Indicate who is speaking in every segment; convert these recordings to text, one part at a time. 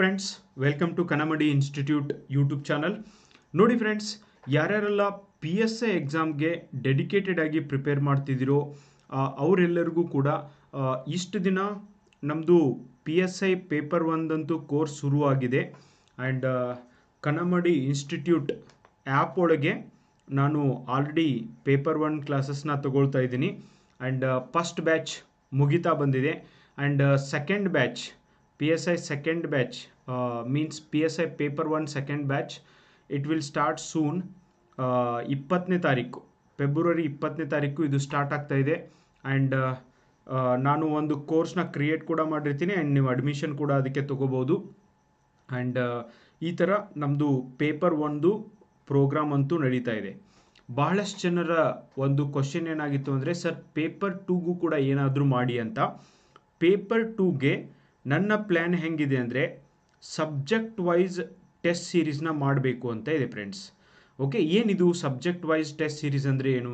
Speaker 1: Friends welcome to Kanamadi institute YouTube channel ನೋಡಿ friends ಯಾರ್ಯಾರೆಲ್ಲ P S A ಎಕ್ಸಾಮ್ಗೆ dedicated ಆಗಿ ಪ್ರಿಪೇರ್ ಮಾಡ್ತಿದ್ದೀರೋ ಅವರೆಲ್ಲರಿಗೂ ಕೂಡ ಇಷ್ಟು ದಿನ ನಮ್ಮದು ಪಿ ಎಸ್ ಐ ಪೇಪರ್ ಒಂದಂತೂ ಕೋರ್ಸ್ ಶುರುವಾಗಿದೆ. ಆ್ಯಂಡ್ ಕನಮಡಿ ಇನ್ಸ್ಟಿಟ್ಯೂಟ್ ಆ್ಯಪ್ ಒಳಗೆ ನಾನು ಆಲ್ರೆಡಿ ಪೇಪರ್ ಒನ್ ಕ್ಲಾಸಸ್ನ ತಗೊಳ್ತಾ ಇದ್ದೀನಿ. ಆ್ಯಂಡ್ ಫಸ್ಟ್ ಬ್ಯಾಚ್ ಮುಗಿತಾ ಬಂದಿದೆ. And second batch I second batch means P S I paper one second batch it will start soon ಇಪ್ಪತ್ತನೇ ತಾರೀಕು ಫೆಬ್ರವರಿ ಇಪ್ಪತ್ತನೇ ತಾರೀಕು ಇದು ಸ್ಟಾರ್ಟ್ ಆಗ್ತಾ ಇದೆ. ಆ್ಯಂಡ್ ನಾನು ಒಂದು ಕೋರ್ಸ್ನ ಕ್ರಿಯೇಟ್ ಕೂಡ ಮಾಡಿರ್ತೀನಿ ಆ್ಯಂಡ್ ನೀವು ಅಡ್ಮಿಷನ್ ಕೂಡ ಅದಕ್ಕೆ ತೊಗೋಬೋದು. ಆ್ಯಂಡ್ ಈ ಥರ ನಮ್ಮದು ಪೇಪರ್ ಒಂದು ಪ್ರೋಗ್ರಾಮ್ ಅಂತೂ ನಡೀತಾ ಇದೆ. ಬಹಳಷ್ಟು ಜನರ ಒಂದು ಕ್ವಶನ್ ಏನಾಗಿತ್ತು ಅಂದರೆ, ಸರ್ ಪೇಪರ್ ಟೂಗೂ ಕೂಡ ಏನಾದರೂ ಮಾಡಿ ಅಂತ. ಪೇಪರ್ ಟೂಗೆ ನನ್ನ ಪ್ಲ್ಯಾನ್ ಹೆಂಗಿದೆ ಅಂದರೆ ಸಬ್ಜೆಕ್ಟ್ ವೈಸ್ ಟೆಸ್ಟ್ ಸೀರೀಸ್ನ ಮಾಡಬೇಕು ಅಂತ ಇದೆ ಫ್ರೆಂಡ್ಸ್ ಓಕೆ ಏನಿದು ಸಬ್ಜೆಕ್ಟ್ ವೈಸ್ ಟೆಸ್ಟ್ ಸೀರೀಸ್ ಅಂದರೆ ಏನು?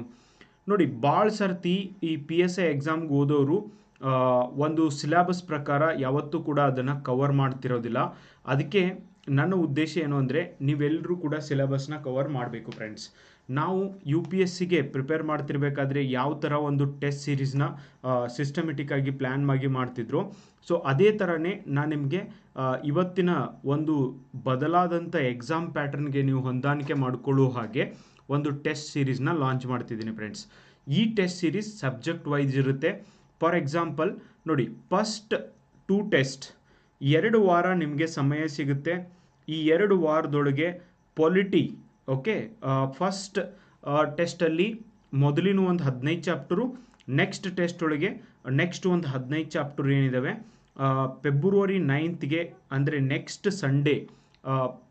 Speaker 1: ನೋಡಿ ಭಾಳ ಸರ್ತಿ ಈ ಪಿ ಎಸ್ ಐ ಎಕ್ಸಾಮ್ಗೆ ಓದೋರು ಒಂದು ಸಿಲೆಬಸ್ ಪ್ರಕಾರ ಯಾವತ್ತೂ ಕೂಡ ಅದನ್ನು ಕವರ್ ಮಾಡ್ತಿರೋದಿಲ್ಲ. ಅದಕ್ಕೆ ನನ್ನ ಉದ್ದೇಶ ಏನು ಅಂದರೆ ನೀವೆಲ್ಲರೂ ಕೂಡ ಸಿಲೆಬಸ್ನ ಕವರ್ ಮಾಡಬೇಕು ಫ್ರೆಂಡ್ಸ್ ನಾವು ಯು ಪಿ ಎಸ್ ಸಿಗೆ ಪ್ರಿಪೇರ್ ಮಾಡ್ತಿರ್ಬೇಕಾದ್ರೆ ಯಾವ ಥರ ಒಂದು ಟೆಸ್ಟ್ ಸೀರೀಸ್ನ ಸಿಸ್ಟಮೆಟಿಕ್ಕಾಗಿ ಪ್ಲ್ಯಾನ್ ಆಗಿ ಮಾಡ್ತಿದ್ರು. ಸೊ ಅದೇ ಥರನೇ ನಾನು ನಿಮಗೆ ಇವತ್ತಿನ ಒಂದು ಬದಲಾದಂಥ ಎಕ್ಸಾಮ್ ಪ್ಯಾಟರ್ನ್ಗೆ ನೀವು ಹೊಂದಾಣಿಕೆ ಮಾಡಿಕೊಳ್ಳೋ ಹಾಗೆ ಒಂದು ಟೆಸ್ಟ್ ಸೀರೀಸ್ನ ಲಾಂಚ್ ಮಾಡ್ತಿದ್ದೀನಿ ಫ್ರೆಂಡ್ಸ್ ಈ ಟೆಸ್ಟ್ ಸೀರೀಸ್ ಸಬ್ಜೆಕ್ಟ್ ವೈಸ್ ಇರುತ್ತೆ. ಫಾರ್ ಎಕ್ಸಾಂಪಲ್ ನೋಡಿ ಫಸ್ಟ್ ಟೂ ಟೆಸ್ಟ್ ಎರಡು ವಾರ ನಿಮಗೆ ಸಮಯ ಸಿಗುತ್ತೆ. ಈ ಎರಡು ವಾರದೊಳಗೆ ಪೊಲಿಟಿ ಓಕೆ ಫಸ್ಟ್ ಟೆಸ್ಟಲ್ಲಿ ಮೊದಲಿನ ಒಂದು ಹದಿನೈದು ಚಾಪ್ಟರು ನೆಕ್ಸ್ಟ್ ಟೆಸ್ಟ್ ಒಳಗೆ ನೆಕ್ಸ್ಟ್ ಒಂದು ಹದಿನೈದು ಚಾಪ್ಟರ್ ಏನಿದ್ದಾವೆ ಫೆಬ್ರವರಿ ನೈನ್ತ್ಗೆ ಅಂದರೆ ನೆಕ್ಸ್ಟ್ ಸಂಡೇ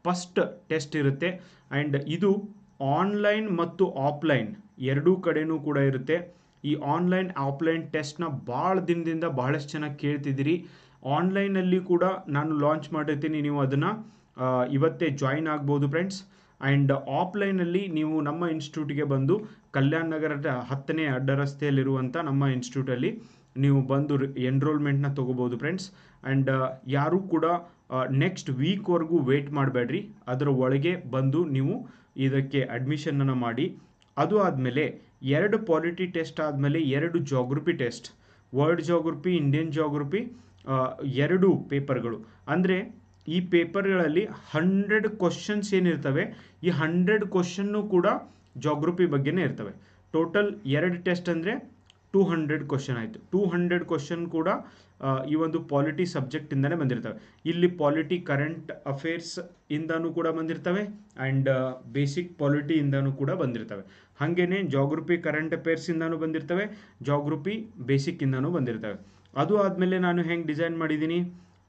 Speaker 1: ಫಸ್ಟ್ ಟೆಸ್ಟ್ ಇರುತ್ತೆ. ಆ್ಯಂಡ್ ಇದು ಆನ್ಲೈನ್ ಮತ್ತು ಆಫ್ಲೈನ್ ಎರಡೂ ಕಡೆನೂ ಕೂಡ ಇರುತ್ತೆ. ಈ ಆನ್ಲೈನ್ ಆಫ್ಲೈನ್ ಟೆಸ್ಟ್ನ ಭಾಳ ದಿನದಿಂದ ಬಹಳಷ್ಟು ಚೆನ್ನಾಗಿ ಕೇಳ್ತಿದ್ದೀರಿ. ಆನ್ಲೈನಲ್ಲಿ ಕೂಡ ನಾನು ಲಾಂಚ್ ಮಾಡಿರ್ತೀನಿ ನೀವು ಅದನ್ನು. ಇವತ್ತೇ ಜಾಯಿನ್ ಆಗ್ಬೋದು ಫ್ರೆಂಡ್ಸ್ ಆ್ಯಂಡ್ ಆಫ್ಲೈನಲ್ಲಿ ನೀವು ನಮ್ಮ ಇನ್ಸ್ಟಿಟ್ಯೂಟ್ಗೆ ಬಂದು ಕಲ್ಯಾಣ ನಗರದ ಹತ್ತನೇ ಅಡ್ಡ ರಸ್ತೆಯಲ್ಲಿರುವಂಥ ನಮ್ಮ ಇನ್ಸ್ಟಿಟ್ಯೂಟಲ್ಲಿ ನೀವು ಬಂದು ಎನ್ರೋಲ್ಮೆಂಟ್ನ ತೊಗೋಬೋದು ಫ್ರೆಂಡ್ಸ್ ಆ್ಯಂಡ್ ಯಾರೂ ಕೂಡ ನೆಕ್ಸ್ಟ್ ವೀಕ್ವರೆಗೂ ವೆಯ್ಟ್ ಮಾಡಬೇಡ್ರಿ. ಅದರ ಒಳಗೆ ಬಂದು ನೀವು ಇದಕ್ಕೆ ಅಡ್ಮಿಷನನ್ನು ಮಾಡಿ. ಅದು ಆದಮೇಲೆ ಎರಡು ಪಾಲಿಟಿ ಟೆಸ್ಟ್ ಆದಮೇಲೆ ಎರಡು geography test world geography Indian geography ಎರಡು ಪೇಪರ್ಗಳು ಅಂದರೆ ಈ ಪೇಪರ್ಗಳಲ್ಲಿ ಹಂಡ್ರೆಡ್ ಕ್ವಶನ್ಸ್ ಏನಿರ್ತವೆ, ಈ ಹಂಡ್ರೆಡ್ ಕ್ವಶನ್ನು ಕೂಡ ಜಾಗ್ರಫಿ ಬಗ್ಗೆನೇ ಇರ್ತವೆ. ಟೋಟಲ್ ಎರಡು ಟೆಸ್ಟ್ ಅಂದರೆ ಟೂ ಹಂಡ್ರೆಡ್ ಕ್ವಶನ್ ಆಯಿತು. ಟೂ ಹಂಡ್ರೆಡ್ ಕ್ವಶನ್ ಕೂಡ ಈ ಒಂದು ಪಾಲಿಟಿ ಸಬ್ಜೆಕ್ಟಿಂದನೇ ಬಂದಿರ್ತವೆ. ಇಲ್ಲಿ ಪಾಲಿಟಿ ಕರೆಂಟ್ ಅಫೇರ್ಸ್ ಇಂದನೂ ಕೂಡ ಬಂದಿರ್ತವೆ ಆ್ಯಂಡ್ ಬೇಸಿಕ್ ಪಾಲಿಟಿಯಿಂದನೂ ಕೂಡ ಬಂದಿರ್ತವೆ. ಹಾಗೇನೆ ಜಾಗ್ರಫಿ ಕರೆಂಟ್ ಅಫೇರ್ಸಿಂದನೂ ಬಂದಿರ್ತವೆ ಜಾಗ್ರಫಿ ಬೇಸಿಕ್ಕಿಂದನೂ ಬಂದಿರ್ತವೆ. ಅದು ಆದಮೇಲೆ ನಾನು ಹೆಂಗೆ ಡಿಸೈನ್ ಮಾಡಿದ್ದೀನಿ?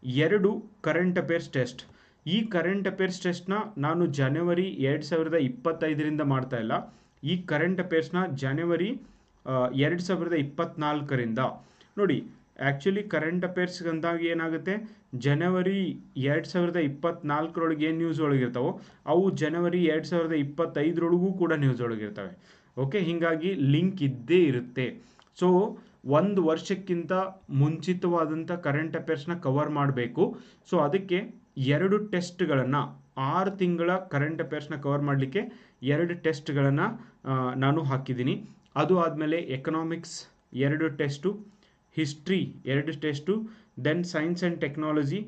Speaker 1: ಎರಡು ಕರೆಂಟ್ ಅಫೇರ್ಸ್ ಟೆಸ್ಟ್ ಈ ಕರೆಂಟ್ ಅಫೇರ್ಸ್ ಟೆಸ್ಟ್ನ ನಾನು ಜನವರಿ ಎರಡು ಸಾವಿರದ ಇಪ್ಪತ್ತೈದರಿಂದ ಮಾಡ್ತಾ ಇಲ್ಲ. ಈ ಕರೆಂಟ್ ಅಫೇರ್ಸ್ನ ಜನವರಿ ಎರಡು ಸಾವಿರದ ಇಪ್ಪತ್ತ್ನಾಲ್ಕರಿಂದ ನೋಡಿ ಆ್ಯಕ್ಚುಲಿ ಕರೆಂಟ್ ಅಫೇರ್ಸ್ ಅಂದಾಗ ಏನಾಗುತ್ತೆ? ಜನವರಿ ಎರಡು ಸಾವಿರದ ಇಪ್ಪತ್ನಾಲ್ಕರೊಳಗೆ ಏನು ನ್ಯೂಸ್ ಒಳಗಿರ್ತಾವೋ, ಅವು ಜನವರಿ ಎರಡು ಸಾವಿರದ ಇಪ್ಪತ್ತೈದರೊಳಗೂ ಕೂಡ ನ್ಯೂಸ್ ಒಳಗಿರ್ತವೆ. ಓಕೆ ಹೀಗಾಗಿ ಲಿಂಕ್ ಇದ್ದೇ ಇರುತ್ತೆ. ಸೊ ಒಂದು ವರ್ಷಕ್ಕಿಂತ ಮುಂಚಿತವಾದಂಥ ಕರೆಂಟ್ ಅಫೇರ್ಸ್ನ ಕವರ್ ಮಾಡಬೇಕು. ಸೊ ಅದಕ್ಕೆ ಎರಡು ಟೆಸ್ಟ್ಗಳನ್ನು ಆರು ತಿಂಗಳ ಕರೆಂಟ್ ಅಫೇರ್ಸ್ನ ಕವರ್ ಮಾಡಲಿಕ್ಕೆ ಎರಡು ಟೆಸ್ಟ್ಗಳನ್ನು ನಾನು ಹಾಕಿದ್ದೀನಿ. ಅದು ಆದಮೇಲೆ ಎಕನಾಮಿಕ್ಸ್ ಎರಡು ಟೆಸ್ಟು ಹಿಸ್ಟ್ರಿ ಎರಡು test then science and technology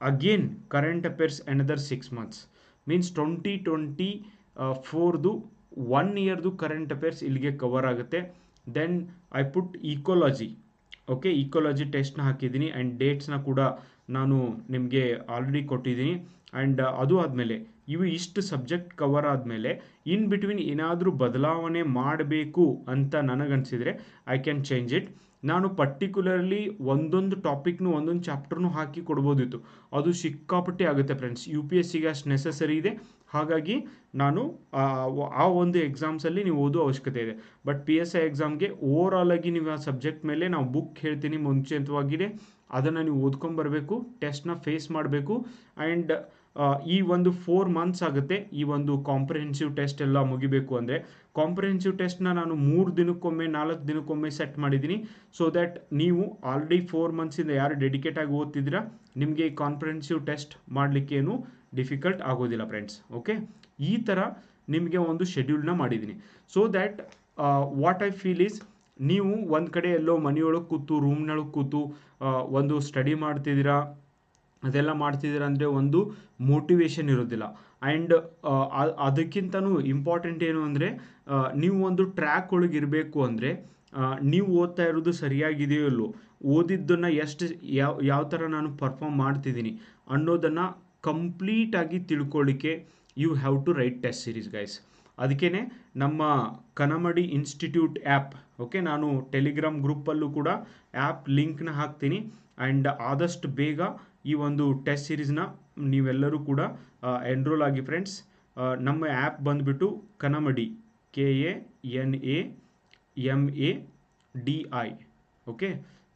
Speaker 1: again current affairs another six months means twenty twenty ಫೋರ್ದು one ಇಯರ್ದು ಕರೆಂಟ್ ಅಫೇರ್ಸ್ ಇಲ್ಲಿಗೆ ಕವರ್ ಆಗುತ್ತೆ. Then I put ecology okay ecology ಟೆಸ್ಟ್ನ ಹಾಕಿದ್ದೀನಿ ಆ್ಯಂಡ್ ಡೇಟ್ಸ್ನ ಕೂಡ ನಾನು ನಿಮಗೆ ಆಲ್ರೆಡಿ ಕೊಟ್ಟಿದ್ದೀನಿ. ಆ್ಯಂಡ್ ಅದು ಆದಮೇಲೆ, ಇವು ಇಷ್ಟು ಸಬ್ಜೆಕ್ಟ್ ಕವರ್ ಆದಮೇಲೆ ಇನ್ ಬಿಟ್ವೀನ್ ಏನಾದರೂ ಬದಲಾವಣೆ ಮಾಡಬೇಕು ಅಂತ ನನಗನ್ಸಿದ್ರೆ ಐ ಕ್ಯಾನ್ ಚೇಂಜ್ ಇಟ್ ನಾನು ಪರ್ಟಿಕ್ಯುಲರ್ಲಿ ಒಂದೊಂದು ಟಾಪಿಕ್ನು ಒಂದೊಂದು ಚಾಪ್ಟರ್ನು ಹಾಕಿ ಕೊಡ್ಬೋದಿತ್ತು. ಅದು ಸಿಕ್ಕಾಪಟ್ಟೆ ಆಗುತ್ತೆ ಫ್ರೆಂಡ್ಸ್ ಯು ಪಿ ಎಸ್ ಸಿಗೆ ಅಷ್ಟು ನೆಸಸರಿ ಇದೆ. ಹಾಗಾಗಿ ನಾನು, ಆ ಒಂದು ಎಕ್ಸಾಮ್ಸಲ್ಲಿ ನೀವು ಓದೋ ಅವಶ್ಯಕತೆ ಇದೆ. ಬಟ್ ಪಿ ಎಸ್ ಐ ಎಕ್ಸಾಮ್ಗೆ ಓವರ್ ಆಗಿ ನೀವು ಆ ಸಬ್ಜೆಕ್ಟ್ ಮೇಲೆ ನಾವು ಬುಕ್ ಹೇಳ್ತೀನಿ ಮುಂಚಿತವಾಗಿದೆ. ಅದನ್ನು ನೀವು ಓದ್ಕೊಂಬರ್ಬೇಕು ಟೆಸ್ಟ್ನ ಫೇಸ್ ಮಾಡಬೇಕು. ಆ್ಯಂಡ್ ಈ ಒಂದು ಫೋರ್ ಮಂತ್ಸ್ ಆಗುತ್ತೆ. ಈ ಒಂದು ಕಾಂಪ್ರಿಹೆನ್ಸಿವ್ ಟೆಸ್ಟ್ ಎಲ್ಲ ಮುಗಿಬೇಕು ಅಂದರೆ ಕಾಂಪ್ರಿಹೆನ್ಸಿವ್ ಟೆಸ್ಟ್ನ ನಾನು ಮೂರು ದಿನಕ್ಕೊಮ್ಮೆ, ನಾಲ್ಕು ದಿನಕ್ಕೊಮ್ಮೆ ಸೆಟ್ ಮಾಡಿದ್ದೀನಿ. ಸೊ ದ್ಯಾಟ್ ನೀವು ಆಲ್ರೆಡಿ ಫೋರ್ ಮಂತ್ಸಿಂದ ಯಾರು ಡೆಡಿಕೇಟ್ ಆಗಿ ಓದ್ತಿದ್ದೀರಾ, ನಿಮಗೆ ಈ ಕಾಂಪ್ರಿಹೆನ್ಸಿವ್ ಟೆಸ್ಟ್ ಮಾಡಲಿಕ್ಕೇನು ಡಿಫಿಕಲ್ಟ್ ಆಗೋದಿಲ್ಲ ಫ್ರೆಂಡ್ಸ್ ಓಕೆ ಈ ಥರ ನಿಮಗೆ ಒಂದು ಶೆಡ್ಯೂಲ್ನ ಮಾಡಿದ್ದೀನಿ. So that what I feel is ನೀವು ಒಂದು ಕಡೆ ಎಲ್ಲೋ ಮನೆಯೊಳಗೆ ಕೂತು ರೂಮ್ನೊಳಗೆ ಕೂತು ಒಂದು ಸ್ಟಡಿ ಮಾಡ್ತಿದ್ದೀರಾ ಅದೆಲ್ಲ ಮಾಡ್ತಿದ್ದೀರಾ ಅಂದರೆ ಒಂದು ಮೋಟಿವೇಶನ್ ಇರೋದಿಲ್ಲ. ಆ್ಯಂಡ್ ಅದಕ್ಕಿಂತನೂ ಇಂಪಾರ್ಟೆಂಟ್ ಏನು ಅಂದರೆ ನೀವು ಒಂದು ಟ್ರ್ಯಾಕ್ ಒಳಗೆ ಇರಬೇಕು ಅಂದರೆ ನೀವು ಓದ್ತಾ ಇರೋದು ಸರಿಯಾಗಿದೆಯೋ ಇಲ್ಲೋ ಓದಿದ್ದನ್ನು ಎಷ್ಟು ಯಾವ ಯಾವ ಥರ ನಾನು ಪರ್ಫಾಮ್ ಮಾಡ್ತಿದ್ದೀನಿ ಅನ್ನೋದನ್ನು ಕಂಪ್ಲೀಟಾಗಿ ತಿಳ್ಕೊಳ್ಳಿಕ್ಕೆ you have to write test series guys ಅದಕ್ಕೇ ನಮ್ಮ ಕನಮಡಿ ಇನ್ಸ್ಟಿಟ್ಯೂಟ್ ಆ್ಯಪ್ ಓಕೆ ನಾನು ಟೆಲಿಗ್ರಾಮ್ ಗ್ರೂಪಲ್ಲೂ ಕೂಡ ಆ್ಯಪ್ ಲಿಂಕ್ನ ಹಾಕ್ತೀನಿ. ಆ್ಯಂಡ್ ಆದಷ್ಟು ಬೇಗ ಈ ಒಂದು ಟೆಸ್ಟ್ ಸೀರೀಸ್ನ ನೀವೆಲ್ಲರೂ ಕೂಡ ಎನ್ರೋಲ್ ಆಗಿ ಫ್ರೆಂಡ್ಸ್ ನಮ್ಮ ಆ್ಯಪ್ ಬಂದುಬಿಟ್ಟು Kanamadi K A N A M A D I okay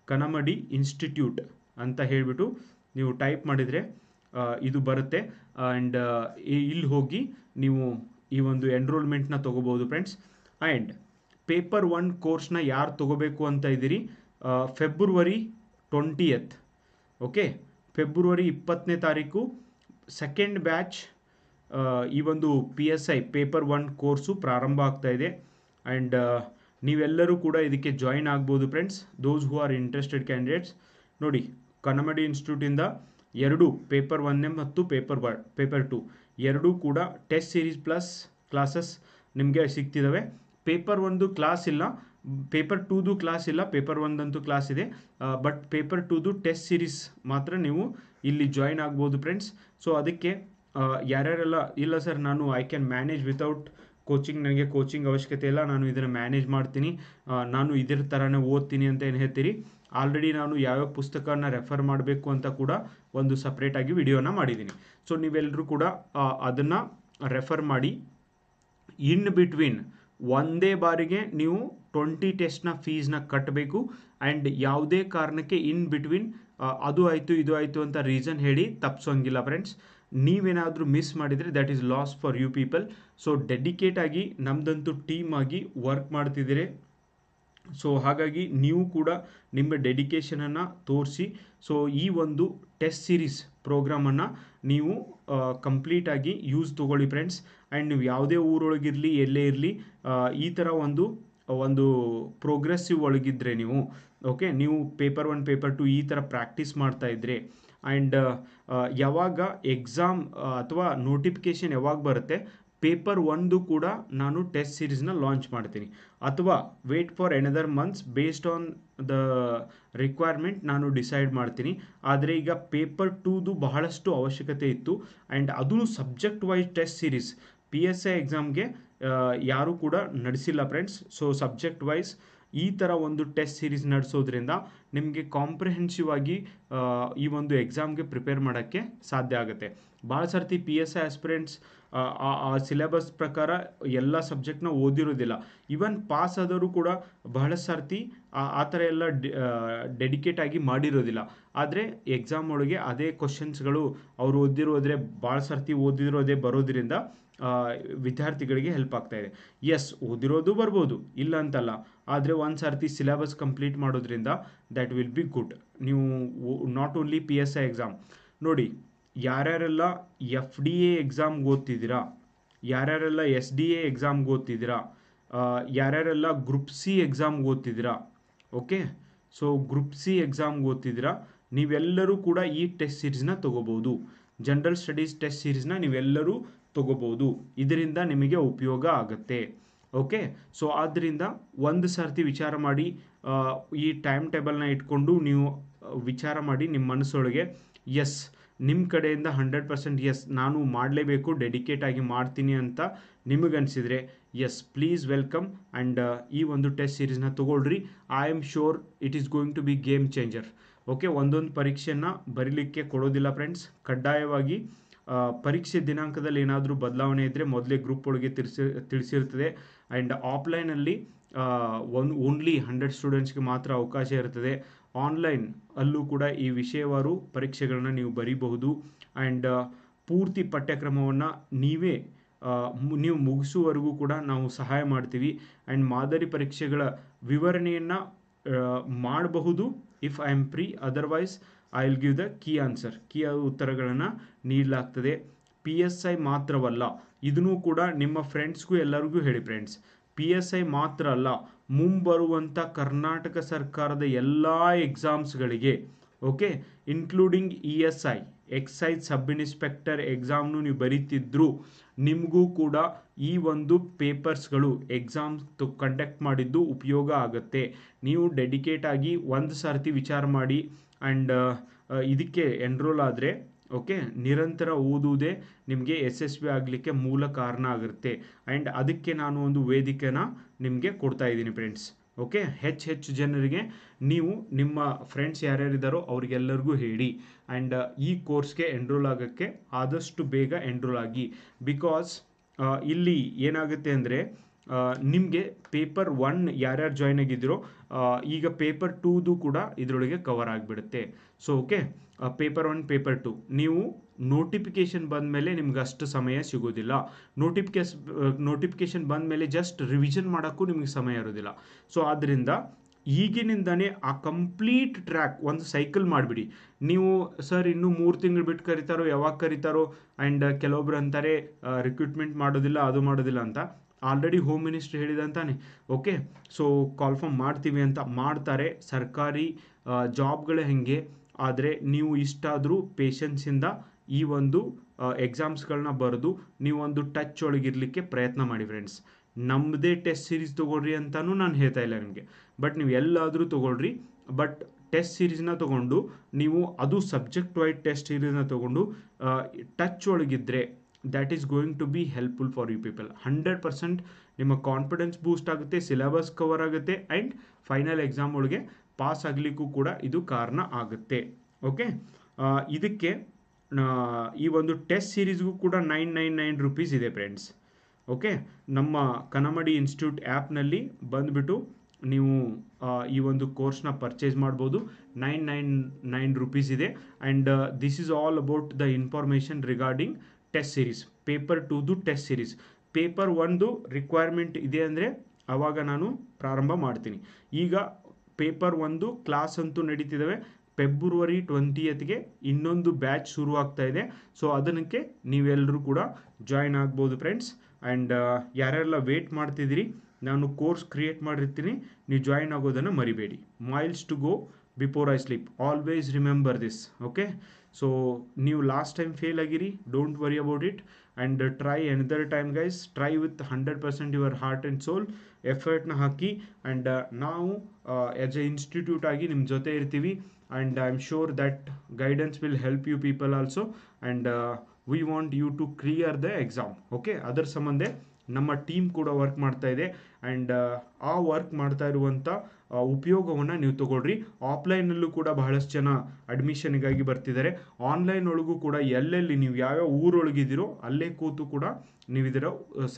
Speaker 1: Kanamadi institute ಅಂತ ಹೇಳಿಬಿಟ್ಟು ನೀವು ಟೈಪ್ ಮಾಡಿದರೆ ಇದು ಬರುತ್ತೆ. ಆ್ಯಂಡ್ ಇಲ್ಲಿ ಹೋಗಿ ನೀವು ಈ ಒಂದು ಎನ್ರೋಲ್ಮೆಂಟ್ನ ತೊಗೋಬೋದು ಫ್ರೆಂಡ್ಸ್ ಆ್ಯಂಡ್ ಪೇಪರ್ ಒನ್ ಕೋರ್ಸ್ನ ಯಾರು ತೊಗೋಬೇಕು ಅಂತ ಇದ್ದೀರಿ? ಫೆಬ್ರವರಿ ಟ್ವೆಂಟಿಯತ್ ಓಕೆ ಫೆಬ್ರವರಿ ಇಪ್ಪತ್ತನೇ ತಾರೀಕು ಸೆಕೆಂಡ್ ಬ್ಯಾಚ್ ಈ ಒಂದು P S I paper one course ಪ್ರಾರಂಭ ಆಗ್ತಾ ಇದೆ. ಆ್ಯಂಡ್ ನೀವೆಲ್ಲರೂ ಕೂಡ ಇದಕ್ಕೆ ಜಾಯಿನ್ ಆಗ್ಬೋದು friends those who are interested candidates ನೋಡಿ ಕನ್ನಮಡಿ ಇನ್ಸ್ಟಿಟ್ಯೂಟಿಂದ ಎರಡು ಪೇಪರ್ ಒನ್ನೇ ಮತ್ತು ಪೇಪರ್ ಪೇಪರ್ ಟು ಎರಡೂ ಕೂಡ ಟೆಸ್ಟ್ ಸೀರೀಸ್ ಪ್ಲಸ್ ಕ್ಲಾಸಸ್ ನಿಮಗೆ ಸಿಗ್ತಿದ್ದಾವೆ ಪೇಪರ್ ಒಂದು ಕ್ಲಾಸ್ ಇಲ್ಲ ಪೇಪರ್ ಟೂದು ಕ್ಲಾಸ್ ಇಲ್ಲ, ಪೇಪರ್ ಒಂದಂತೂ ಕ್ಲಾಸ್ ಇದೆ. ಬಟ್ ಪೇಪರ್ ಟೂದು ಟೆಸ್ಟ್ ಸೀರೀಸ್ ಮಾತ್ರ ನೀವು ಇಲ್ಲಿ ಜಾಯಿನ್ ಆಗ್ಬೋದು ಫ್ರೆಂಡ್ಸ್ ಸೊ ಅದಕ್ಕೆ ಯಾರ್ಯಾರೆಲ್ಲ, ಇಲ್ಲ ಸರ್ ನಾನು I can manage without coaching ನನಗೆ ಕೋಚಿಂಗ್ ಅವಶ್ಯಕತೆ ಇಲ್ಲ, ನಾನು ಇದನ್ನು ಮ್ಯಾನೇಜ್ ಮಾಡ್ತೀನಿ. ನಾನು ಇದ್ರ ಥರನೇ ಓದ್ತೀನಿ ಅಂತ ಏನು ಹೇಳ್ತೀರಿ? ಆಲ್ರೆಡಿ ನಾನು ಯಾವ್ಯಾವ ಪುಸ್ತಕನ ರೆಫರ್ ಮಾಡಬೇಕು ಅಂತ ಕೂಡ ಒಂದು ಸಪ್ರೇಟಾಗಿ ವಿಡಿಯೋನ ಮಾಡಿದ್ದೀನಿ. ಸೊ ನೀವೆಲ್ಲರೂ ಕೂಡ ಅದನ್ನು ರೆಫರ್ ಮಾಡಿ ಇನ್ ಬಿಟ್ವೀನ್ ಒಂದೇ ಬಾರಿಗೆ ನೀವು ಟ್ವೆಂಟಿ ಟೆಸ್ಟ್ನ ಫೀಸ್ನ ಕಟ್ಟಬೇಕು ಆ್ಯಂಡ್ ಯಾವುದೇ ಕಾರಣಕ್ಕೆ ಇನ್ ಬಿಟ್ವೀನ್ ಅದು ಆಯಿತು, ಇದು ಆಯಿತು ಅಂತ ರೀಸನ್ ಹೇಳಿ ತಪ್ಪಿಸೋಂಗಿಲ್ಲ ಫ್ರೆಂಡ್ಸ್ ನೀವೇನಾದರೂ ಮಿಸ್ ಮಾಡಿದರೆ that is loss for you people so dedicate ಆಗಿ ನಮ್ಮದಂತೂ ಟೀಮ್ ಆಗಿ ವರ್ಕ್ ಮಾಡ್ತಿದ್ದೀರಿ. ಸೊ ಹಾಗಾಗಿ ನೀವು ಕೂಡ ನಿಮ್ಮ ಡೆಡಿಕೇಷನನ್ನು ತೋರಿಸಿ. ಸೊ ಈ ಒಂದು ಟೆಸ್ಟ್ ಸೀರೀಸ್ ಪ್ರೋಗ್ರಾಮನ್ನು ನೀವು ಕಂಪ್ಲೀಟಾಗಿ ಯೂಸ್ ತೊಗೊಳ್ಳಿ ಫ್ರೆಂಡ್ಸ್ ಆ್ಯಂಡ್ ನೀವು ಯಾವುದೇ ಊರೊಳಗಿರಲಿ, ಎಲ್ಲೇ ಇರಲಿ ಈ ಥರ ಒಂದು ಒಂದು ಪ್ರೋಗ್ರೆಸಿವ್ ಒಳಗಿದ್ರೆ ನೀವು ಓಕೆ ನೀವು ಪೇಪರ್ ಒನ್ ಪೇಪರ್ ಟು ಈ ಥರ ಪ್ರಾಕ್ಟೀಸ್ ಮಾಡ್ತಾ ಇದ್ರೆ ಆ್ಯಂಡ್ ಯಾವಾಗ ಎಕ್ಸಾಮ್ ಅಥವಾ ನೋಟಿಫಿಕೇಷನ್ ಯಾವಾಗ ಬರುತ್ತೆ ಪೇಪರ್ ಒಂದು ಕೂಡ ನಾನು ಟೆಸ್ಟ್ ಸೀರೀಸ್ನ ಲಾಂಚ್ ಮಾಡ್ತೀನಿ. ಅಥವಾ wait for another months based on the requirement ನಾನು ಡಿಸೈಡ್ ಮಾಡ್ತೀನಿ. ಆದರೆ ಈಗ ಪೇಪರ್ ಟೂದು ಬಹಳಷ್ಟು ಅವಶ್ಯಕತೆ ಇತ್ತು ಆ್ಯಂಡ್ ಅದು subject wise test series P S I ಎಕ್ಸಾಮ್ಗೆ ಯಾರೂ ಕೂಡ ನಡೆಸಿಲ್ಲ ಫ್ರೆಂಡ್ಸ್ ಸೊ ಸಬ್ಜೆಕ್ಟ್ ವೈಸ್ ಈ ಥರ ಒಂದು ಟೆಸ್ಟ್ ಸೀರೀಸ್ ನಡೆಸೋದ್ರಿಂದ ನಿಮಗೆ ಕಾಂಪ್ರಿಹೆನ್ಸಿವ್ ಆಗಿ ಈ ಒಂದು ಎಕ್ಸಾಮ್ಗೆ ಪ್ರಿಪೇರ್ ಮಾಡೋಕ್ಕೆ ಸಾಧ್ಯ ಆಗುತ್ತೆ. ಭಾಳ ಸರ್ತಿ ಪಿ ಎಸ್ ಐ ಆಸ್ಪಿರೆಂಟ್ಸ್ ಆ ಸಿಲೆಬಸ್ ಪ್ರಕಾರ ಎಲ್ಲ ಸಬ್ಜೆಕ್ಟ್ನ ಓದಿರೋದಿಲ್ಲ. ಈವನ್ ಪಾಸ್ ಆದವರು ಕೂಡ ಬಹಳ ಸರ್ತಿ ಆ- ಥರ ಎಲ್ಲ ಡೆಡಿಕೇಟ್ ಆಗಿ ಮಾಡಿರೋದಿಲ್ಲ. ಆದರೆ ಎಕ್ಸಾಮ್ ಒಳಗೆ ಅದೇ ಕ್ವಶನ್ಸ್ಗಳು ಅವ್ರು ಓದಿರೋದ್ರೆ ಭಾಳ ಸರ್ತಿ ಓದಿರೋದೇ ಬರೋದ್ರಿಂದ ವಿದ್ಯಾರ್ಥಿಗಳಿಗೆ ಹೆಲ್ಪ್ ಆಗ್ತಾ ಇದೆ. ಎಸ್ ಓದಿರೋದು ಬರ್ಬೋದು, ಇಲ್ಲ ಅಂತಲ್ಲ. ಆದರೆ ಒಂದು ಸರ್ತಿ ಸಿಲೆಬಸ್ ಕಂಪ್ಲೀಟ್ ಮಾಡೋದ್ರಿಂದ ದ್ಯಾಟ್ ವಿಲ್ ಬಿ ಗುಡ್ ನೀವು not only P S I exam ನೋಡಿ, ಯಾರ್ಯಾರೆಲ್ಲ ಎಫ್ ಡಿ ಎ ಎಕ್ಸಾಮ್ಗೆ ಓದ್ತಿದ್ದೀರಾ, ಯಾರ್ಯಾರೆಲ್ಲ ಎಸ್ ಡಿ ಎ ಎಕ್ಸಾಮ್ಗೆ ಓದ್ತಿದ್ದೀರಾ ಯಾರ್ಯಾರೆಲ್ಲ ಗ್ರೂಪ್ ಸಿ ಎಕ್ಸಾಮ್ಗೆ ಓದ್ತಿದ್ದೀರಾ ಓಕೆ ಸೊ ಗ್ರೂಪ್ ಸಿ ಎಕ್ಸಾಮ್ಗೆ ಓದ್ತಿದ್ದೀರಾ, ನೀವೆಲ್ಲರೂ ಕೂಡ ಈ ಟೆಸ್ಟ್ ಸೀರೀಸ್ನ ತೊಗೋಬೋದು. ಜನರಲ್ ಸ್ಟಡೀಸ್ ಟೆಸ್ಟ್ ಸೀರೀಸ್ನ ನೀವೆಲ್ಲರೂ ತೊಗೋಬೋದು. ಇದರಿಂದ ನಿಮಗೆ ಉಪಯೋಗ ಆಗುತ್ತೆ. ಓಕೆ? ಸೊ ಆದ್ದರಿಂದ ಒಂದು ಸರ್ತಿ ವಿಚಾರ ಮಾಡಿ ಈ ಟೈಮ್ ಟೇಬಲ್ನ ಇಟ್ಕೊಂಡು ನೀವು ವಿಚಾರ ಮಾಡಿ ನಿಮ್ಮ ಮನಸ್ಸೊಳಗೆ, ಎಸ್ ನಿಮ್ಮ ಕಡೆಯಿಂದ ಹಂಡ್ರೆಡ್ ಪರ್ಸೆಂಟ್ ಎಸ್, ನಾನು ಮಾಡಲೇಬೇಕು, ಡೆಡಿಕೇಟ್ ಆಗಿ ಮಾಡ್ತೀನಿ ಅಂತ ನಿಮಗನ್ಸಿದ್ರೆ, ಎಸ್, ಪ್ಲೀಸ್ ವೆಲ್ಕಮ್ ಆ್ಯಂಡ್ ಈ ಒಂದು ಟೆಸ್ಟ್ ಸೀರೀಸ್ನ ತೊಗೊಳ್ರಿ. I am sure it is going to be game changer. Okay? ಒಂದೊಂದು ಪರೀಕ್ಷೆಯನ್ನು ಬರೀಲಿಕ್ಕೆ ಕೊಡೋದಿಲ್ಲ, ಫ್ರೆಂಡ್ಸ್. ಕಡ್ಡಾಯವಾಗಿ ಪರೀಕ್ಷೆ ದಿನಾಂಕದಲ್ಲಿ ಏನಾದರೂ ಬದಲಾವಣೆ ಇದ್ದರೆ ಮೊದಲೇ ಗ್ರೂಪ್ ಒಳಗೆ ತಿಳಿಸಿ ತಿಳಿಸಿರ್ತದೆ ಆ್ಯಂಡ್ ಆಫ್ಲೈನಲ್ಲಿ ಒನ್ ಓನ್ಲಿ ಹಂಡ್ರೆಡ್ ಸ್ಟೂಡೆಂಟ್ಸ್ಗೆ ಮಾತ್ರ ಅವಕಾಶ ಇರ್ತದೆ. ಆನ್ಲೈನ್ ಅಲ್ಲೂ ಕೂಡ ಈ ವಿಷಯವಾರು ಪರೀಕ್ಷೆಗಳನ್ನ ನೀವು ಬರೀಬಹುದು. ಆ್ಯಂಡ್ ಪೂರ್ತಿ ಪಠ್ಯಕ್ರಮವನ್ನು ನೀವೇ ನೀವು ಮುಗಿಸುವವರೆಗೂ ಕೂಡ ನಾವು ಸಹಾಯ ಮಾಡ್ತೀವಿ. ಆ್ಯಂಡ್ ಮಾದರಿ ಪರೀಕ್ಷೆಗಳ ವಿವರಣೆಯನ್ನು ಮಾಡಬಹುದು if I am free otherwise I will give the key answer key ಉತ್ತರಗಳನ್ನು ನೀಡಲಾಗ್ತದೆ. ಪಿ ಎಸ್ ಐ ಮಾತ್ರವಲ್ಲ, ಇದನ್ನು ಕೂಡ ನಿಮ್ಮ ಫ್ರೆಂಡ್ಸ್ಗೂ ಎಲ್ಲರಿಗೂ ಹೇಳಿ ಫ್ರೆಂಡ್ಸ್ ಪಿ ಎಸ್ ಐ ಮಾತ್ರ ಅಲ್ಲ ಮುಂಬರುವಂಥ ಕರ್ನಾಟಕ ಸರ್ಕಾರದ ಎಲ್ಲ ಎಕ್ಸಾಮ್ಸ್ಗಳಿಗೆ okay including E S I excise sub inspector ಎಕ್ಸಾಮ್ನು ನೀವು ಬರೀತಿದ್ರು, ನಿಮಗೂ ಕೂಡ ಈ ಒಂದು ಪೇಪರ್ಸ್ಗಳು ಎಕ್ಸಾಮ್ ಕಂಡಕ್ಟ್ ಮಾಡಿದ್ದು ಉಪಯೋಗ ಆಗುತ್ತೆ. ನೀವು ಡೆಡಿಕೇಟ್ ಆಗಿ ಒಂದು ಸರ್ತಿ ವಿಚಾರ ಮಾಡಿ ಆ್ಯಂಡ್ ಇದಕ್ಕೆ ಎನ್ರೋಲ್ ಆದರೆ ಓಕೆ ನಿರಂತರ ಓದುವುದೇ ನಿಮಗೆ ಯಶಸ್ವಿ ಆಗಲಿಕ್ಕೆ ಮೂಲ ಕಾರಣ ಆಗಿರುತ್ತೆ. ಆ್ಯಂಡ್ ಅದಕ್ಕೆ ನಾನು ಒಂದು ವೇದಿಕೆನ ನಿಮಗೆ ಕೊಡ್ತಾ ಇದ್ದೀನಿ ಫ್ರೆಂಡ್ಸ್ ಓಕೆ ಹೆಚ್ಚು ಹೆಚ್ಚು ಜನರಿಗೆ ನೀವು ನಿಮ್ಮ ಫ್ರೆಂಡ್ಸ್ ಯಾರ್ಯಾರಿದ್ದಾರೋ ಅವ್ರಿಗೆಲ್ಲರಿಗೂ ಹೇಳಿ. ಆ್ಯಂಡ್ ಈ ಕೋರ್ಸ್ಗೆ ಎನ್ರೋಲ್ ಆಗೋಕ್ಕೆ ಆದಷ್ಟು ಬೇಗ ಎನ್ರೋಲ್ ಆಗಿ. ಬಿಕಾಸ್ ಇಲ್ಲಿ ಏನಾಗುತ್ತೆ ಅಂದರೆ ನಿಮಗೆ ಪೇಪರ್ ಒನ್ ಯಾರ್ಯಾರು ಜಾಯ್ನ್ ಆಗಿದ್ದೀರೋ ಈಗ ಪೇಪರ್ ಟೂದು ಕೂಡ ಇದರೊಳಗೆ ಕವರ್ ಆಗಿಬಿಡುತ್ತೆ. So okay paper one paper two ನೀವು ನೋಟಿಫಿಕೇಶನ್ ಬಂದ ಮೇಲೆ ನಿಮ್ಗೆ ಅಷ್ಟು ಸಮಯ ಸಿಗೋದಿಲ್ಲ. ನೋಟಿಫಿಕೇಸ್ ನೋಟಿಫಿಕೇಶನ್ ಬಂದ ಮೇಲೆ ಜಸ್ಟ್ ರಿವಿಷನ್ ಮಾಡೋಕ್ಕೂ ನಿಮಗೆ ಸಮಯ ಇರೋದಿಲ್ಲ. ಸೊ ಆದ್ದರಿಂದ ಈಗಿನಿಂದನೇ ಆ ಕಂಪ್ಲೀಟ್ ಟ್ರ್ಯಾಕ್ ಒಂದು ಸೈಕಲ್ ಮಾಡಿಬಿಡಿ. ನೀವು, ಸರ್, ಇನ್ನೂ ಮೂರು ತಿಂಗಳು ಬಿಟ್ಟು ಕರಿತಾರೋ, ಯಾವಾಗ ಕರಿತಾರೋ ಆ್ಯಂಡ್ ಕೆಲವೊಬ್ರು ಅಂತಾರೆ ರಿಕ್ರೂಟ್ಮೆಂಟ್ ಮಾಡೋದಿಲ್ಲ, ಅದು ಮಾಡೋದಿಲ್ಲ ಅಂತ. ಆಲ್ರೆಡಿ ಹೋಮ್ ಮಿನಿಸ್ಟ್ರ್ ಹೇಳಿದಂತಾನೆ ಓಕೆ ಸೊ ಕಾಲ್ಫಾರ್ಮ್ ಮಾಡ್ತೀವಿ ಅಂತ ಮಾಡ್ತಾರೆ. ಸರ್ಕಾರಿ ಜಾಬ್ಗಳು ಹೆಂಗೆ, ಆದರೆ ನೀವು ಇಷ್ಟಾದರೂ ಪೇಷನ್ಸಿಂದ ಈ ಒಂದು ಎಕ್ಸಾಮ್ಸ್ಗಳನ್ನ ಬರೆದು ನೀವೊಂದು ಟಚ್ ಒಳಗಿರಲಿಕ್ಕೆ ಪ್ರಯತ್ನ ಮಾಡಿ ಫ್ರೆಂಡ್ಸ್ ನಮ್ಮದೇ ಟೆಸ್ಟ್ ಸೀರೀಸ್ ತೊಗೊಳ್ರಿ ಅಂತಲೂ ನಾನು ಹೇಳ್ತಾ ಇಲ್ಲ ನಿಮಗೆ. ಬಟ್ ನೀವು ಎಲ್ಲಾದರೂ ತೊಗೊಳ್ರಿ. ಬಟ್ ಟೆಸ್ಟ್ ಸೀರೀಸ್ನ ತೊಗೊಂಡು ನೀವು, ಅದು ಸಬ್ಜೆಕ್ಟ್ ವೈಡ್ ಟೆಸ್ಟ್ ಸೀರೀಸ್ನ ತೊಗೊಂಡು touch ಒಳಗಿದ್ರೆ that is going to be helpful for you people hundred percent ನಿಮ್ಮ ಕಾನ್ಫಿಡೆನ್ಸ್ ಬೂಸ್ಟ್ ಆಗುತ್ತೆ ಸಿಲೆಬಸ್ ಕವರ್ ಆಗುತ್ತೆ ಆ್ಯಂಡ್ ಫೈನಲ್ ಎಕ್ಸಾಮ್ ಒಳಗೆ ಪಾಸ್ ಆಗಲಿಕ್ಕೂ ಕೂಡ ಇದು ಕಾರಣ ಆಗುತ್ತೆ. ಓಕೆ ಇದಕ್ಕೆ ಈ ಒಂದು ಟೆಸ್ಟ್ ಸೀರೀಸ್ಗೂ ಕೂಡ ನೈನ್ ನೈನ್ ನೈನ್ ರುಪೀಸ್ ಇದೆ ಫ್ರೆಂಡ್ಸ್ ಓಕೆ ನಮ್ಮ ಕನಮಡಿ ಇನ್ಸ್ಟಿಟ್ಯೂಟ್ ಆ್ಯಪ್ನಲ್ಲಿ ಬಂದುಬಿಟ್ಟು ನೀವು ಈ ಒಂದು ಕೋರ್ಸ್ನ ಪರ್ಚೇಸ್ ಮಾಡ್ಬೋದು. ನೈನ್ ನೈನ್ ನೈನ್ ರುಪೀಸ್ ಇದೆ. And this is all about the information regarding test series paper ಟೂದು test series paper ಒಂದು ರಿಕ್ವೈರ್ಮೆಂಟ್ ಇದೆ ಅಂದರೆ ಆವಾಗ ನಾನು ಪ್ರಾರಂಭ ಮಾಡ್ತೀನಿ. ಈಗ ಪೇಪರ್ ಒಂದು ಕ್ಲಾಸ್ ಅಂತೂ ನಡೀತಿದ್ದಾವೆ ಫೆಬ್ರವರಿ ಟ್ವೆಂಟಿಯತ್ಗೆ ಇನ್ನೊಂದು ಬ್ಯಾಚ್ ಶುರು ಆಗ್ತಾ ಇದೆ. ಸೊ ಅದಕ್ಕೆ ನೀವೆಲ್ಲರೂ ಕೂಡ ಜಾಯ್ನ್ ಆಗ್ಬೋದು ಫ್ರೆಂಡ್ಸ್ ಆ್ಯಂಡ್ ಯಾರೆಲ್ಲ ವೇಟ್ ಮಾಡ್ತಿದ್ದೀರಿ, ನಾನು ಕೋರ್ಸ್ ಕ್ರಿಯೇಟ್ ಮಾಡಿರ್ತೀನಿ. ನೀವು ಜಾಯ್ನ್ ಆಗೋದನ್ನು ಮರಿಬೇಡಿ. Miles to go before I sleep always remember this okay so ನೀವು ಲಾಸ್ಟ್ ಟೈಮ್ ಫೇಲ್ ಆಗಿರಿ don't worry about it and try another time guys try with hundred percent your heart and soul ಎಫರ್ಟ್ನ ಹಾಕಿ. And ನಾವು S A institute ಆಗಿ ನಿಮ್ಮ ಜೊತೆ ಇರ್ತೀವಿ. And I am sure that guidance will help you people also and we want you to clear the exam okay ಅದರ ಸಂಬಂಧ ನಮ್ಮ team ಕೂಡ ವರ್ಕ್ ಮಾಡ್ತಾ ಇದೆ. ಆ್ಯಂಡ್ ಆ ವರ್ಕ್ ಮಾಡ್ತಾ ಇರುವಂಥ ಉಪಯೋಗವನ್ನು ನೀವು ತಗೊಳ್ರಿ. ಆಫ್ಲೈನಲ್ಲೂ ಕೂಡ ಬಹಳಷ್ಟು ಜನ ಅಡ್ಮಿಷನ್ಗಾಗಿ ಬರ್ತಿದ್ದಾರೆ. ಆನ್ಲೈನ್ ಒಳಗೂ ಕೂಡ ಎಲ್ಲೆಲ್ಲಿ ನೀವು ಯಾವ್ಯಾವ ಊರೊಳಗಿದ್ದೀರೋ ಅಲ್ಲೇ ಕೂತು ಕೂಡ ನೀವು ಇದರ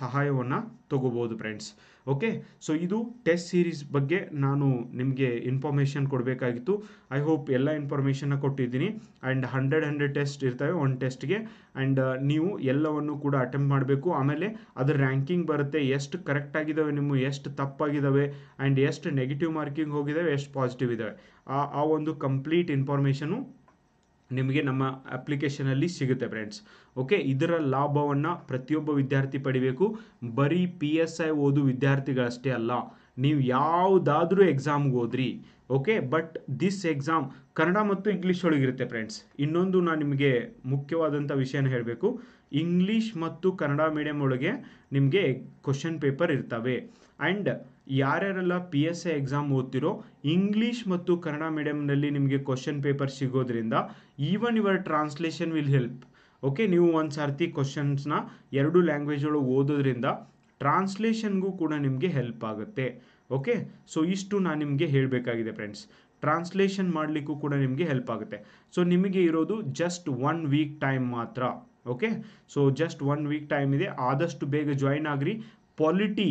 Speaker 1: ಸಹಾಯವನ್ನು ತಗೋಬೋದು ಫ್ರೆಂಡ್ಸ್ ಓಕೆ ಸೊ ಇದು ಟೆಸ್ಟ್ ಸೀರೀಸ್ ಬಗ್ಗೆ ನಾನು ನಿಮಗೆ ಇನ್ಫಾರ್ಮೇಷನ್ ಕೊಡಬೇಕಾಗಿತ್ತು. ಐ ಹೋಪ್ ಎಲ್ಲ ಇನ್ಫಾರ್ಮೇಷನ್ನ ಕೊಟ್ಟಿದ್ದೀನಿ. ಆ್ಯಂಡ್ ಹಂಡ್ರೆಡ್ ಹಂಡ್ರೆಡ್ ಟೆಸ್ಟ್ ಇರ್ತವೆ ಒಂದು ಟೆಸ್ಟ್ಗೆ ಆ್ಯಂಡ್ ನೀವು ಎಲ್ಲವನ್ನು ಕೂಡ ಅಟೆಂಪ್ಟ್ ಮಾಡಬೇಕು. ಆಮೇಲೆ ಅದರ ರ್ಯಾಂಕಿಂಗ್ ಬರುತ್ತೆ. ಎಷ್ಟು ಕರೆಕ್ಟ್ ಆಗಿದ್ದಾವೆ ನಿಮ್ಮ ಎಷ್ಟು ತಪ್ಪಾಗಿದ್ದಾವೆ ಆ್ಯಂಡ್ ಎಷ್ಟು ನೆಗೆಟಿವ್ ಮಾರ್ಕಿಂಗ್ ಹೋಗಿದ್ದಾವೆ ಎಷ್ಟು ಪಾಸಿಟಿವ್ ಇದ್ದಾವೆ ಆ ಆ ಒಂದು ಕಂಪ್ಲೀಟ್ ಇನ್ಫಾರ್ಮೇಷನು ನಿಮಗೆ ನಮ್ಮ ಅಪ್ಲಿಕೇಶನಲ್ಲಿ ಸಿಗುತ್ತೆ ಫ್ರೆಂಡ್ಸ್ ಓಕೆ ಇದರ ಲಾಭವನ್ನು ಪ್ರತಿಯೊಬ್ಬ ವಿದ್ಯಾರ್ಥಿ ಪಡಿಬೇಕು. ಬರೀ ಪಿ ಎಸ್ ಐ ಓದು ವಿದ್ಯಾರ್ಥಿಗಳಷ್ಟೇ ಅಲ್ಲ. ನೀವು ಯಾವುದಾದ್ರೂ ಎಕ್ಸಾಮ್ಗೆ ಹೋದ್ರಿ. Okay but this exam Kannada ಮತ್ತು ಇಂಗ್ಲೀಷ್ ಒಳಗಿರುತ್ತೆ ಫ್ರೆಂಡ್ಸ್ ಇನ್ನೊಂದು ನಾನು ನಿಮಗೆ ಮುಖ್ಯವಾದಂಥ ವಿಷಯನ ಹೇಳಬೇಕು. ಇಂಗ್ಲೀಷ್ ಮತ್ತು ಕನ್ನಡ ಮೀಡಿಯಂ ಒಳಗೆ ನಿಮಗೆ ಕ್ವಶನ್ ಪೇಪರ್ ಇರ್ತವೆ. ಆ್ಯಂಡ್ ಯಾರ್ಯಾರೆಲ್ಲ ಪಿ ಎಸ್ ಎ ಎಕ್ಸಾಮ್ ಓದ್ತಿರೋ ಇಂಗ್ಲೀಷ್ ಮತ್ತು ಕನ್ನಡ ಮೀಡಿಯಂನಲ್ಲಿ ನಿಮಗೆ ಕ್ವಶನ್ ಪೇಪರ್ ಸಿಗೋದ್ರಿಂದ even your translation will help okay ನೀವು ಒಂದು ಸರ್ತಿ ಕ್ವಶನ್ಸ್ನ ಎರಡು ಲ್ಯಾಂಗ್ವೇಜ್ ಒಳಗೆ ಓದೋದ್ರಿಂದ ಟ್ರಾನ್ಸ್ಲೇಷನ್ಗೂ ಕೂಡ ನಿಮಗೆ ಹೆಲ್ಪ್ ಆಗುತ್ತೆ. ಓಕೆ ಸೊ ಇಷ್ಟು ನಾನು ನಿಮಗೆ ಹೇಳಬೇಕಾಗಿದೆ ಫ್ರೆಂಡ್ಸ್ ಟ್ರಾನ್ಸ್ಲೇಷನ್ ಮಾಡಲಿಕ್ಕೂ ಕೂಡ ನಿಮಗೆ ಹೆಲ್ಪ್ ಆಗುತ್ತೆ. ಸೊ ನಿಮಗೆ ಇರೋದು ಜಸ್ಟ್ ಒನ್ ವೀಕ್ ಟೈಮ್ ಮಾತ್ರ. Okay so just one week time ಇದೆ. ಆದಷ್ಟು ಬೇಗ ಜಾಯಿನ್ ಆಗ್ರಿ. ಪಾಲಿಟಿ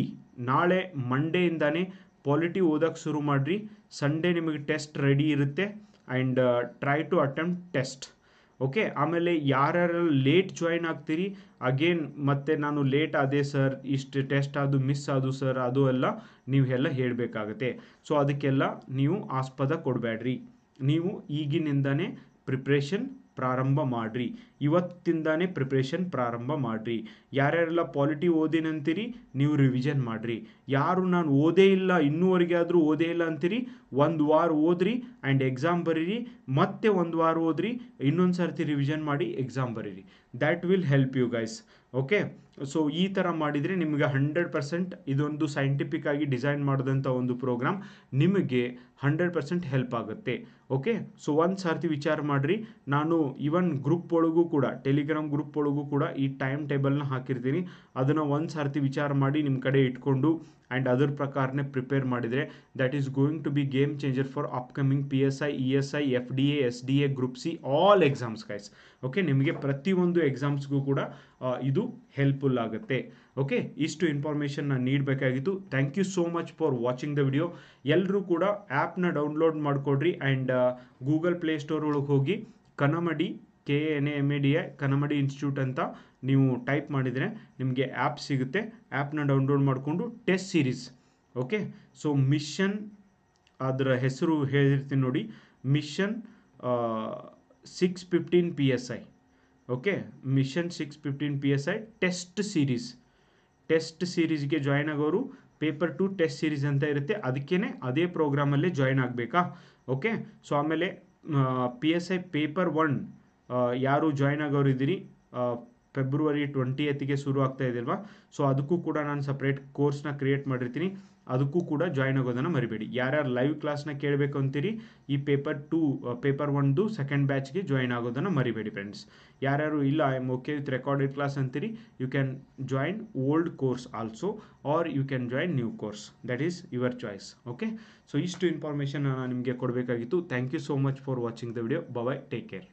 Speaker 1: ನಾಳೆ ಮಂಡೇಯಿಂದಾನೇ ಪಾಲಿಟಿ ಓದೋಕ್ಕೆ ಶುರು ಮಾಡಿರಿ. ಸಂಡೇ ನಿಮಗೆ ಟೆಸ್ಟ್ ರೆಡಿ ಇರುತ್ತೆ and try to attempt test okay ಆಮೇಲೆ ಯಾರ್ಯಾರು ಲೇಟ್ ಜಾಯಿನ್ ಆಗ್ತೀರಿ? ಅಗೇನ್ ಮತ್ತೆ ನಾನು ಲೇಟ್ ಆದೆ ಸರ್ ಇಷ್ಟು ಟೆಸ್ಟ್ ಅದು ಮಿಸ್ ಆದು ಸರ್ ಅದು ಎಲ್ಲ ನೀವು ಎಲ್ಲ ಹೇಳಬೇಕಾಗತ್ತೆ. ಸೊ ಅದಕ್ಕೆಲ್ಲ ನೀವು ಆಸ್ಪದ ಕೊಡಬೇಡ್ರಿ ನೀವು ಈಗಿನಿಂದನೇ ಪ್ರಿಪ್ರೇಷನ್ ಪ್ರಾರಂಭ ಮಾಡಿರಿ. ಇವತ್ತಿಂದಾನೇ ಪ್ರಿಪ್ರೇಷನ್ ಪ್ರಾರಂಭ ಮಾಡಿರಿ. ಯಾರ್ಯಾರೆಲ್ಲ ಪಾಲಿಟಿ ಓದಿನಂತೀರಿ, ನೀವು ರಿವಿಷನ್ ಮಾಡಿರಿ. ಯಾರು ನಾನು ಓದೇ ಇಲ್ಲ, ಇನ್ನೂವರೆಗೆ ಆದರೂ ಓದೇ ಇಲ್ಲ ಅಂತೀರಿ, ಒಂದು ವಾರ ಓದ್ರಿ ಆ್ಯಂಡ್ ಎಕ್ಸಾಮ್ ಬರೀರಿ, ಮತ್ತೆ ಒಂದು ವಾರ ಓದ್ರಿ ಇನ್ನೊಂದು ಸರ್ತಿ ರಿವಿಷನ್ ಮಾಡಿ ಎಕ್ಸಾಮ್ ಬರೀರಿ. That will help you guys okay so ಈ ಥರ ಮಾಡಿದರೆ ನಿಮಗೆ ಹಂಡ್ರೆಡ್ ಪರ್ಸೆಂಟ್ ಇದೊಂದು ಸೈಂಟಿಫಿಕ್ ಆಗಿ ಡಿಸೈನ್ ಮಾಡಿದಂಥ ಒಂದು ಪ್ರೋಗ್ರಾಮ್ ನಿಮಗೆ ಹಂಡ್ರೆಡ್ ಪರ್ಸೆಂಟ್ ಹೆಲ್ಪ್ ಆಗುತ್ತೆ. ಓಕೆ ಸೊ ಒಂದು ಸರ್ತಿ ವಿಚಾರ ಮಾಡಿರಿ. ನಾನು ಇವನ್ ಗ್ರೂಪ್ ಒಳಗೂ ಕೂಡ ಟೆಲಿಗ್ರಾಮ್ ಗ್ರೂಪ್ ಒಳಗೂ ಕೂಡ ಈ ಟೈಮ್ ಟೇಬಲ್ನ ಹಾಕಿರ್ತೀನಿ. ಅದನ್ನು ಒಂದು ಸರ್ತಿ ವಿಚಾರ ಮಾಡಿ ನಿಮ್ಮ ಕಡೆ ಇಟ್ಕೊಂಡು ಆ್ಯಂಡ್ ಅದರ ಪ್ರಕಾರನೇ ಪ್ರಿಪೇರ್ ಮಾಡಿದರೆ that is going to be game changer for upcoming P S I E S I F D A S D A group C all exams guys okay ನಿಮಗೆ ಪ್ರತಿಯೊಂದು ಎಕ್ಸಾಮ್ಸ್ಗೂ ಕೂಡ ಇದು ಹೆಲ್ಪ್ಫುಲ್ ಆಗುತ್ತೆ. ಓಕೆ ಇಷ್ಟು information ನಾನು ನೀಡಬೇಕಾಗಿತ್ತು. Thank you so much for watching the video ಎಲ್ಲರೂ ಕೂಡ ಆ್ಯಪ್ನ ಡೌನ್ಲೋಡ್ ಮಾಡಿಕೊಡ್ರಿ ಆ್ಯಂಡ್ ಗೂಗಲ್ ಪ್ಲೇಸ್ಟೋರ್ ಒಳಗೆ ಹೋಗಿ Kanamadi K N A M A D A Kanamadi institute ಅಂತ ನೀವು ಟೈಪ್ ಮಾಡಿದರೆ ನಿಮಗೆ ಆ್ಯಪ್ ಸಿಗುತ್ತೆ. ಆ್ಯಪ್ನ ಡೌನ್ಲೋಡ್ ಮಾಡಿಕೊಂಡು test series okay so mission ಅದರ ಹೆಸರು ಹೇಳಿರ್ತೀನಿ ನೋಡಿ. Mission six fifteen P S I okay mission six fifteen P S I test series test ಸೀರೀಸ್ಗೆ join ಆಗೋರು ಪೇಪರ್ ಟು ಟೆಸ್ಟ್ ಸೀರೀಸ್ ಅಂತ ಇರುತ್ತೆ. ಅದಕ್ಕೇ ಅದೇ ಪ್ರೋಗ್ರಾಮಲ್ಲೇ ಜಾಯ್ನ್ ಆಗಬೇಕಾ? ಓಕೆ ಸೊ ಆಮೇಲೆ P S I paper one ಯಾರು ಜಾಯ್ನ್ ಆಗೋರು ಇದ್ದೀರಿ ಫೆಬ್ರವರಿ ಟ್ವೆಂಟಿ ಎತ್ಗೆ ಶುರು ಆಗ್ತಾ ಇದೆಯಲ್ವಾ ಸೊ ಅದಕ್ಕೂ ಕೂಡ ನಾನು ಸಪ್ರೇಟ್ ಕೋರ್ಸ್ನ ಕ್ರಿಯೇಟ್ ಮಾಡಿರ್ತೀನಿ. ಅದಕ್ಕೂ ಕೂಡ ಜಾಯ್ನ್ ಆಗೋದನ್ನು ಮರಿಬೇಡಿ. ಯಾರ್ಯಾರು ಲೈವ್ ಕ್ಲಾಸ್ನ ಕೇಳಬೇಕು ಅಂತೀರಿ, ಈ ಪೇಪರ್ ಟೂ ಪೇಪರ್ ಒನ್ದು ಸೆಕೆಂಡ್ ಬ್ಯಾಚ್ಗೆ ಜಾಯ್ನ್ ಆಗೋದನ್ನು ಮರಿಬೇಡಿ ಫ್ರೆಂಡ್ಸ್ ಯಾರ್ಯಾರು ಇಲ್ಲ I M okay with recorded class ಅಂತೀರಿ you can join old course also are you can join new course that is your choice okay so ಇಷ್ಟು ಇನ್ಫಾರ್ಮೇಷನ್ ನಾನು ನಿಮಗೆ ಕೊಡಬೇಕಾಗಿತ್ತು. Thank you so much for watching the video bye take care